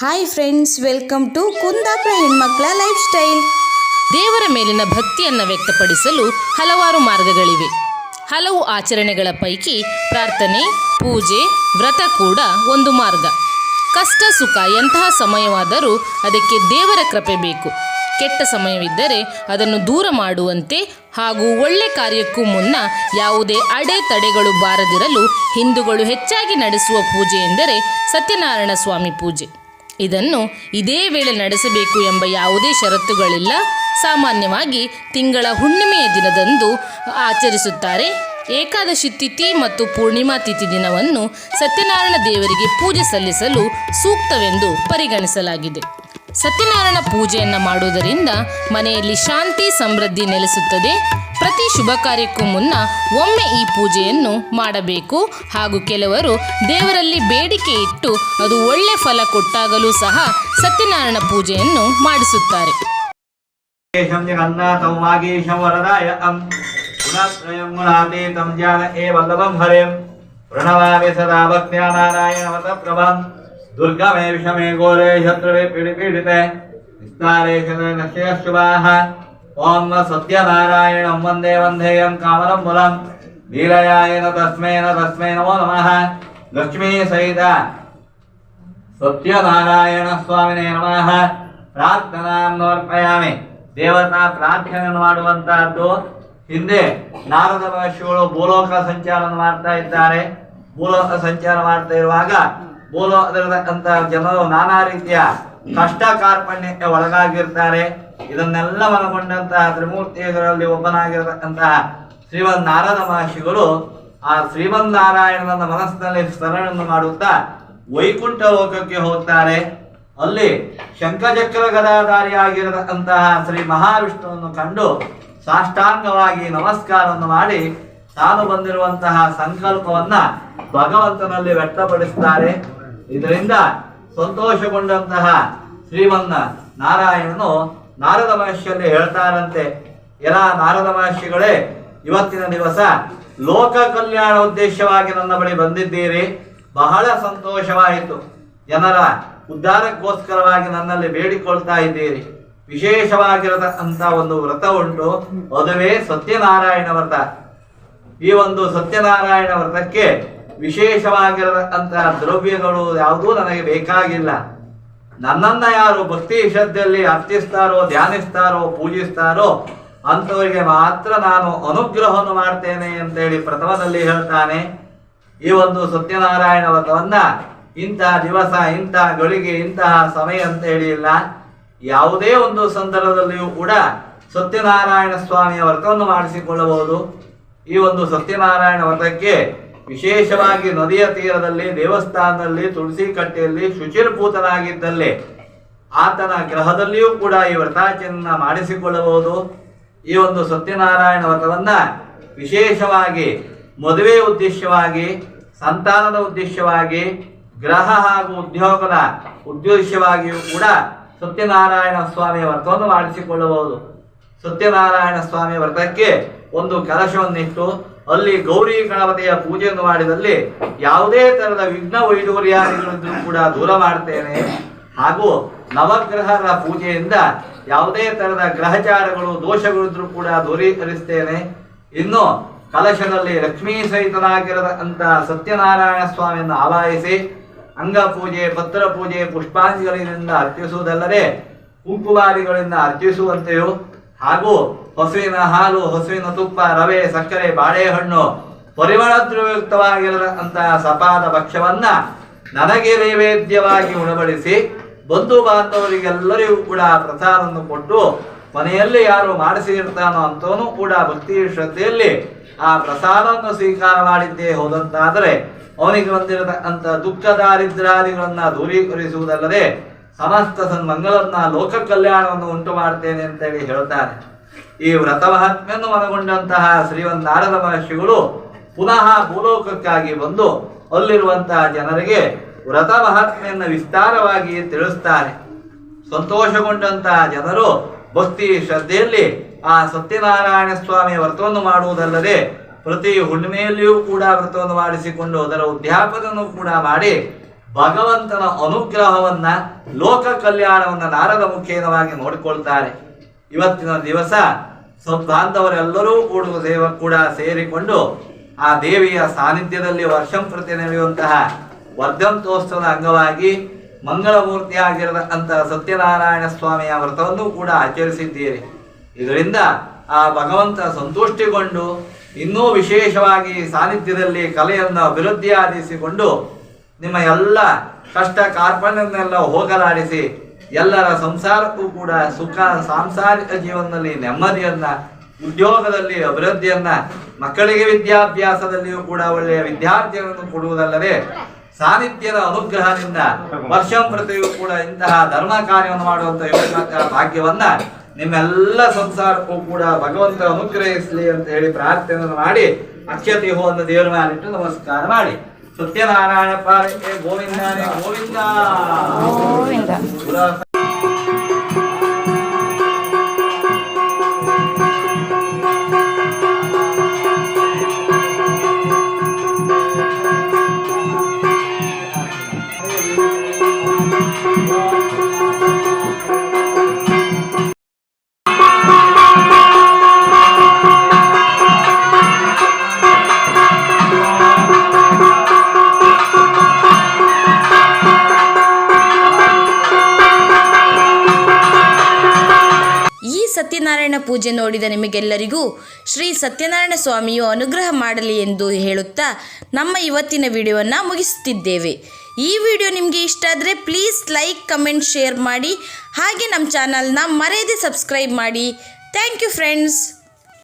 Hi friends welcome to Kundapura ಹೆಣ್ಮಕ್ಳ life style ದೇವರ ಮೇಲಿನ ಭಕ್ತಿಯನ್ನು ವ್ಯಕ್ತಪಡಿಸಲು ಹಲವಾರು ಮಾರ್ಗಗಳಿವೆ. ಹಲವು ಆಚರಣೆಗಳ ಪೈಕಿ ಪ್ರಾರ್ಥನೆ, ಪೂಜೆ, ವ್ರತ ಕೂಡ ಒಂದು ಮಾರ್ಗ. ಕಷ್ಟ, ಸುಖ ಎಂತಹ ಸಮಯವಾದರೂ ಅದಕ್ಕೆ ದೇವರ ಕೃಪೆ ಬೇಕು. ಕೆಟ್ಟ ಸಮಯವಿದ್ದರೆ ಅದನ್ನು ದೂರ ಮಾಡುವಂತೆ ಹಾಗೂ ಒಳ್ಳೆ ಕಾರ್ಯಕ್ಕೂ ಮುನ್ನ ಯಾವುದೇ ಅಡೆತಡೆಗಳು ಬಾರದಿರಲು ಹಿಂದೂಗಳು ಹೆಚ್ಚಾಗಿ ನಡೆಸುವ ಪೂಜೆ ಎಂದರೆ ಸತ್ಯನಾರಾಯಣ ಸ್ವಾಮಿ ಪೂಜೆ. ಇದನ್ನು ಇದೇ ವೇಳೆ ನಡೆಸಬೇಕು ಎಂಬ ಯಾವುದೇ ಷರತ್ತುಗಳಿಲ್ಲ. ಸಾಮಾನ್ಯವಾಗಿ ತಿಂಗಳ ಹುಣ್ಣಿಮೆಯ ದಿನದಂದು ಆಚರಿಸುತ್ತಾರೆ. ಏಕಾದಶಿ ತಿಥಿ ಮತ್ತು ಪೂರ್ಣಿಮಾ ತಿಥಿ ದಿನವನ್ನು ಸತ್ಯನಾರಾಯಣ ದೇವರಿಗೆ ಪೂಜೆ ಸಲ್ಲಿಸಲು ಸೂಕ್ತವೆಂದು ಪರಿಗಣಿಸಲಾಗಿದೆ. ಸತ್ಯನಾರಾಯಣ ಪೂಜೆಯನ್ನು ಮಾಡುವುದರಿಂದ ಮನೆಯಲ್ಲಿ ಶಾಂತಿ ಸಮೃದ್ಧಿ ನೆಲೆಸುತ್ತದೆ. ಪ್ರತಿ ಶುಭ ಕಾರ್ಯಕ್ಕೂ ಮುನ್ನ ಒಮ್ಮೆ ಈ ಪೂಜೆಯನ್ನು ಮಾಡಬೇಕು. ಹಾಗೂ ಕೆಲವರು ದೇವರಲ್ಲಿ ಬೇಡಿಕೆ ಇಟ್ಟು ಅದು ಒಳ್ಳೆ ಫಲ ಕೊಟ್ಟಾಗಲೂ ಸಹ ಸತ್ಯನಾರಾಯಣ ಪೂಜೆಯನ್ನು ಮಾಡಿಸುತ್ತಾರೆ. ಪ್ರಣವಾಮಿ ಸದಾ ಭಕ್ತಿಯ ನಾರಾಯಣ ಮತ ಪ್ರಭಂ. ದುರ್ಗಮೇ ವಿಷಮೇ ಘೋರೆ ಶತ್ರುವೇ ಪೀಡಿತೆ ವಿಸ್ತಾರೇ ಶುಭಾಹ ಓಂ ಸತ್ಯನಾರಾಯಣ ವಂದೇ ವಂದೇಯಂ ಕಾಮಲಂ ಮುಲಂ ನೀಲಯಾಯನ ತಸ್ಮೇನ ತಸ್ಮೈ ನಮೋ ನಮಃ ಲಕ್ಷ್ಮೀ ಸಹಿತ ಸತ್ಯನಾರಾಯಣ ಸ್ವಾಮಿನೇ ನಮಃ ಪ್ರಾರ್ಥನಾನ್ನೋರ್ಪಯಾಮಿ ದೇವತಾ ಪ್ರಾರ್ಥನೆ ಮಾಡುವಂತಹದ್ದು ಹಿಂದೆ ನಾರದ ಮಹರ್ಷಿಗಳು ಭೂಲೋಕ ಸಂಚಾರ ಮಾಡ್ತಾ ಇದ್ದಾರೆ. ಭೂಲೋಕ ಸಂಚಾರ ಮಾಡ್ತಾ ಇರುವಾಗ ಭೂಲೋಕದಲ್ಲಿರತಕ್ಕಂತಹ ಜನರು ನಾನಾ ರೀತಿಯ ಕಷ್ಟ ಕಾರ್ಪಣ್ಯಕ್ಕೆ ಒಳಗಾಗಿರ್ತಾರೆ. ಇದನ್ನೆಲ್ಲ ಒಳಗೊಂಡಂತಹ ತ್ರಿಮೂರ್ತಿಗಳಲ್ಲಿ ಒಬ್ಬನಾಗಿರತಕ್ಕಂತಹ ಶ್ರೀಮನ್ ನಾರದ ಮಹರ್ಷಿಗಳು ಆ ಶ್ರೀಮನ್ ನಾರಾಯಣನ ಮನಸ್ಸಿನಲ್ಲಿ ಸ್ಮರಣೆಯನ್ನು ಮಾಡುತ್ತಾ ವೈಕುಂಠ ಲೋಕಕ್ಕೆ ಹೋಗ್ತಾರೆ. ಅಲ್ಲಿ ಶಂಖಚಕ್ರ ಗದಾಧಾರಿಯಾಗಿರತಕ್ಕಂತಹ ಶ್ರೀ ಮಹಾವಿಷ್ಣುವನ್ನು ಕಂಡು ಸಾಷ್ಟಾಂಗವಾಗಿ ನಮಸ್ಕಾರವನ್ನು ಮಾಡಿ ತಾನು ಬಂದಿರುವಂತಹ ಸಂಕಲ್ಪವನ್ನ ಭಗವಂತನಲ್ಲಿ ವ್ಯಕ್ತಪಡಿಸ್ತಾರೆ. ಇದರಿಂದ ಸಂತೋಷಗೊಂಡಂತಹ ಶ್ರೀಮನ್ನ ನಾರಾಯಣನು ನಾರದ ಮಹರ್ಷಿಯಲ್ಲಿ ಹೇಳ್ತಾರಂತೆ ಎಲ್ಲ ನಾರದ ಮಹರ್ಷಿಗಳೇ ಇವತ್ತಿನ ದಿವಸ ಲೋಕ ಕಲ್ಯಾಣ ಉದ್ದೇಶವಾಗಿ ನನ್ನ ಬಳಿ ಬಂದಿದ್ದೀರಿ. ಬಹಳ ಸಂತೋಷವಾಯಿತು. ಜನರ ಉದ್ಧಾರಕ್ಕೋಸ್ಕರವಾಗಿ ನನ್ನಲ್ಲಿ ಬೇಡಿಕೊಳ್ತಾ ಇದ್ದೀರಿ. ವಿಶೇಷವಾಗಿರತಕ್ಕಂಥ ಒಂದು ವ್ರತ ಉಂಟು. ಅದುವೇ ಸತ್ಯನಾರಾಯಣ ವ್ರತ. ಈ ಒಂದು ಸತ್ಯನಾರಾಯಣ ವ್ರತಕ್ಕೆ ವಿಶೇಷವಾಗಿರತಕ್ಕಂತಹ ದ್ರವ್ಯಗಳು ಯಾವುದೂ ನನಗೆ ಬೇಕಾಗಿಲ್ಲ. ನನ್ನನ್ನ ಯಾರು ಭಕ್ತಿ ಶ್ರದ್ಧೆಯಲ್ಲಿ ಅರ್ಚಿಸ್ತಾರೋ ಧ್ಯಾನಿಸ್ತಾರೋ, ಪೂಜಿಸ್ತಾರೋ, ಅಂಥವರಿಗೆ ಮಾತ್ರ ನಾನು ಅನುಗ್ರಹವನ್ನು ಮಾಡ್ತೇನೆ ಅಂತೇಳಿ ಪ್ರಥಮದಲ್ಲಿ ಹೇಳ್ತಾನೆ. ಈ ಒಂದು ಸತ್ಯನಾರಾಯಣ ವ್ರತವನ್ನ ಇಂತಹ ದಿವಸ ಇಂತಹ ಗಳಿಗೆ ಇಂತಹ ಸಮಯ ಅಂತ ಹೇಳಿ ಇಲ್ಲ. ಯಾವುದೇ ಒಂದು ಸಂದರ್ಭದಲ್ಲಿಯೂ ಕೂಡ ಸತ್ಯನಾರಾಯಣ ಸ್ವಾಮಿಯ ವ್ರತವನ್ನು ಮಾಡಿಸಿಕೊಳ್ಳಬಹುದು. ಈ ಒಂದು ಸತ್ಯನಾರಾಯಣ ವ್ರತಕ್ಕೆ ವಿಶೇಷವಾಗಿ ನದಿಯ ತೀರದಲ್ಲಿ, ದೇವಸ್ಥಾನದಲ್ಲಿ, ತುಳಸಿ ಕಟ್ಟೆಯಲ್ಲಿ ಶುಚಿರ್ಭೂತನಾಗಿದ್ದಲ್ಲಿ ಆತನ ಗ್ರಹದಲ್ಲಿಯೂ ಕೂಡ ಈ ವ್ರತಾಚರಣ ಮಾಡಿಸಿಕೊಳ್ಳಬಹುದು. ಈ ಒಂದು ಸತ್ಯನಾರಾಯಣ ವ್ರತವನ್ನ ವಿಶೇಷವಾಗಿ ಮದುವೆ ಉದ್ದೇಶವಾಗಿ, ಸಂತಾನದ ಉದ್ದೇಶವಾಗಿ, ಗ್ರಹ ಹಾಗೂ ಉದ್ಯೋಗದ ಉದ್ದೇಶವಾಗಿಯೂ ಕೂಡ ಸತ್ಯನಾರಾಯಣ ಸ್ವಾಮಿಯ ವ್ರತವನ್ನು ಮಾಡಿಸಿಕೊಳ್ಳಬಹುದು. ಸತ್ಯನಾರಾಯಣ ಸ್ವಾಮಿ ವ್ರತಕ್ಕೆ ಒಂದು ಕಲಶವನ್ನಿಟ್ಟು ಅಲ್ಲಿ ಗೌರಿ ಗಣಪತಿಯ ಪೂಜೆಯನ್ನು ಮಾಡಿದಲ್ಲಿ ಯಾವುದೇ ತರಹದ ವಿಘ್ನ ವೈಡೂರ್ಯಾದಿಗಳಿದ್ರೂ ಕೂಡ ದೂರ ಮಾಡ್ತೇನೆ. ಹಾಗೂ ನವಗ್ರಹರ ಪೂಜೆಯಿಂದ ಯಾವುದೇ ತರಹದ ಗ್ರಹಚಾರಗಳು, ದೋಷಗಳಿದ್ರೂ ಕೂಡ ದೂರೀಕರಿಸ್ತೇನೆ. ಇನ್ನು ಕಲಶದಲ್ಲಿ ಲಕ್ಷ್ಮೀ ಸಹಿತನಾಗಿರತಕ್ಕಂತ ಸತ್ಯನಾರಾಯಣ ಸ್ವಾಮಿಯನ್ನು ಆವಾಹಿಸಿ ಅಂಗಪೂಜೆ ಪತ್ರ ಪೂಜೆ ಪುಷ್ಪಾಂಜಲಿಗಳಿಂದ ಅರ್ಚಿಸುವುದಲ್ಲದೆ ಕುಂಕುಮಾರಿಗಳಿಂದ ಅರ್ಪಿಸುವಂತೆಯೂ ಹಾಗೂ ಹಸುವಿನ ಹಾಲು ಹಸುವಿನ ತುಪ್ಪ, ರವೆ, ಸಕ್ಕರೆ, ಬಾಳೆಹಣ್ಣು ಪರಿಮಳ ದ್ರವಯುಕ್ತವಾಗಿರತಕ್ಕಂತಹ ಸಪಾದ ಭಕ್ಷ್ಯವನ್ನ ನನಗೆ ನೈವೇದ್ಯವಾಗಿ ಉಣಬಡಿಸಿ ಬಂಧು ಬಾಂಧವರಿಗೆಲ್ಲರಿಗೂ ಕೂಡ ಪ್ರಸಾದವನ್ನು ಕೊಟ್ಟು ಮನೆಯಲ್ಲಿ ಯಾರು ಮಾಡಿಸಿರ್ತಾನೋ ಅಂತವನು ಕೂಡ ಭಕ್ತಿ ಶ್ರದ್ಧೆಯಲ್ಲಿ ಆ ಪ್ರಸಾದವನ್ನು ಸ್ವೀಕಾರ ಮಾಡಿದ್ದೇ ಹೋದಂತಾದರೆ ಅವನಿಗೆ ಬಂದಿರತಕ್ಕಂಥ ದುಃಖ ದಾರಿದ್ರಾದಿಗಳನ್ನ ದೂರೀಕರಿಸುವುದಲ್ಲದೆ ಸಮಸ್ತ ಸನ್ಮಂಗಳನ್ನ ಲೋಕ ಕಲ್ಯಾಣವನ್ನು ಉಂಟು ಮಾಡ್ತೇನೆ ಅಂತೇಳಿ ಹೇಳ್ತಾರೆ. ಈ ವ್ರತ ಮಹಾತ್ಮೆಯನ್ನು ಮನಗೊಂಡಂತಹ ಶ್ರೀವನ್ ನಾರದ ಮಹರ್ಷಿಗಳು ಪುನಃ ಭೂಲೋಕಕ್ಕಾಗಿ ಬಂದು ಅಲ್ಲಿರುವಂತಹ ಜನರಿಗೆ ವ್ರತ ಮಹಾತ್ಮೆಯನ್ನು ವಿಸ್ತಾರವಾಗಿ ತಿಳಿಸ್ತಾರೆ. ಸಂತೋಷಗೊಂಡಂತಹ ಜನರು ಭಕ್ತಿ ಶ್ರದ್ಧೆಯಲ್ಲಿ ಆ ಸತ್ಯನಾರಾಯಣ ಸ್ವಾಮಿಯ ವ್ರತವನ್ನು ಮಾಡುವುದಲ್ಲದೆ ಪ್ರತಿ ಹುಣ್ಣಿಮೆಯಲ್ಲಿಯೂ ಕೂಡ ವ್ರತವನ್ನು ಮಾಡಿಸಿಕೊಂಡು ಅದರ ಉದ್ಯಾಪನವನ್ನು ಕೂಡ ಮಾಡಿ ಭಗವಂತನ ಅನುಗ್ರಹವನ್ನ ಲೋಕ ಕಲ್ಯಾಣವನ್ನ ನಾರದ ಮುಖೇನವಾಗಿ ನೋಡಿಕೊಳ್ತಾರೆ. ಇವತ್ತಿನ ದಿವಸ ಬಾಂಧವರೆಲ್ಲರೂ ಕೂಡ ದೇವ ಕೂಡ ಸೇರಿಕೊಂಡು ಆ ದೇವಿಯ ಸಾನ್ನಿಧ್ಯದಲ್ಲಿ ವರ್ಷಂ ಪ್ರತಿ ನಡೆಯುವಂತಹ ವರ್ಧಂತೋತ್ಸವದ ಅಂಗವಾಗಿ ಮಂಗಳಮೂರ್ತಿಯಾಗಿರತಕ್ಕಂತಹ ಸತ್ಯನಾರಾಯಣ ಸ್ವಾಮಿಯ ವ್ರತವನ್ನು ಕೂಡ ಆಚರಿಸಿದ್ದೀರಿ. ಇದರಿಂದ ಆ ಭಗವಂತ ಸಂತುಷ್ಟಿಗೊಂಡು ಇನ್ನೂ ವಿಶೇಷವಾಗಿ ಸಾನ್ನಿಧ್ಯದಲ್ಲಿ ಕಲೆಯನ್ನು ಅಭಿವೃದ್ಧಿಯಾದಿಸಿಕೊಂಡು ನಿಮ್ಮ ಎಲ್ಲ ಕಷ್ಟ ಕಾರ್ಪಣ್ಯನ್ನೆಲ್ಲ ಹೋಗಲಾಡಿಸಿ ಎಲ್ಲರ ಸಂಸಾರಕ್ಕೂ ಕೂಡ ಸುಖ, ಸಾಂಸಾರಿಕ ಜೀವನದಲ್ಲಿ ನೆಮ್ಮದಿಯನ್ನ, ಉದ್ಯೋಗದಲ್ಲಿ ಅಭಿವೃದ್ಧಿಯನ್ನ, ಮಕ್ಕಳಿಗೆ ವಿದ್ಯಾಭ್ಯಾಸದಲ್ಲಿಯೂ ಕೂಡ ಒಳ್ಳೆಯ ವಿದ್ಯಾರ್ಥಿಗಳನ್ನು ಕೊಡುವುದಲ್ಲದೆ ಸಾನಿಧ್ಯದ ಅನುಗ್ರಹದಿಂದ ವರ್ಷಂ ಪ್ರತಿಯೂ ಕೂಡ ಇಂತಹ ಧರ್ಮ ಕಾರ್ಯವನ್ನು ಮಾಡುವಂತಹ ಯೋಗ ಭಾಗ್ಯವನ್ನ ನಿಮ್ಮೆಲ್ಲ ಸಂಸಾರಕ್ಕೂ ಕೂಡ ಭಗವಂತ ಅನುಗ್ರಹಿಸಲಿ ಅಂತ ಹೇಳಿ ಪ್ರಾರ್ಥನೆಯನ್ನು ಮಾಡಿ ಅಕ್ಷತೆ ಹೋದ ದೇವರ ಮೇಲಿಟ್ಟು ನಮಸ್ಕಾರ ಮಾಡಿ. ಸತ್ಯನಾರಾಯಣ ಪಾಲಕ್ಕೆ ಗೋವಿಂದಾನೆ ಗೋವಿಂದ ಗೋವಿಂದ ಸತ್ಯನಾರಾಯಣ ಪೂಜೆ ನೋಡಿದ ನಿಮಗೆಲ್ಲರಿಗೂ ಶ್ರೀ ಸತ್ಯನಾರಾಯಣ ಸ್ವಾಮಿಯು ಅನುಗ್ರಹ ಮಾಡಲಿ ಎಂದು ಹೇಳುತ್ತಾ ನಮ್ಮ ಇವತ್ತಿನ ವಿಡಿಯೋವನ್ನು ಮುಗಿಸುತ್ತಿದ್ದೇವೆ. ಈ ವಿಡಿಯೋ ನಿಮಗೆ ಇಷ್ಟ ಆದರೆ ಪ್ಲೀಸ್ ಲೈಕ್ ಕಮೆಂಟ್ ಶೇರ್ ಮಾಡಿ ಹಾಗೆ ನಮ್ಮ ಚಾನಲ್ನ ಮರೆಯದೆ ಸಬ್ಸ್ಕ್ರೈಬ್ ಮಾಡಿ. Thank you friends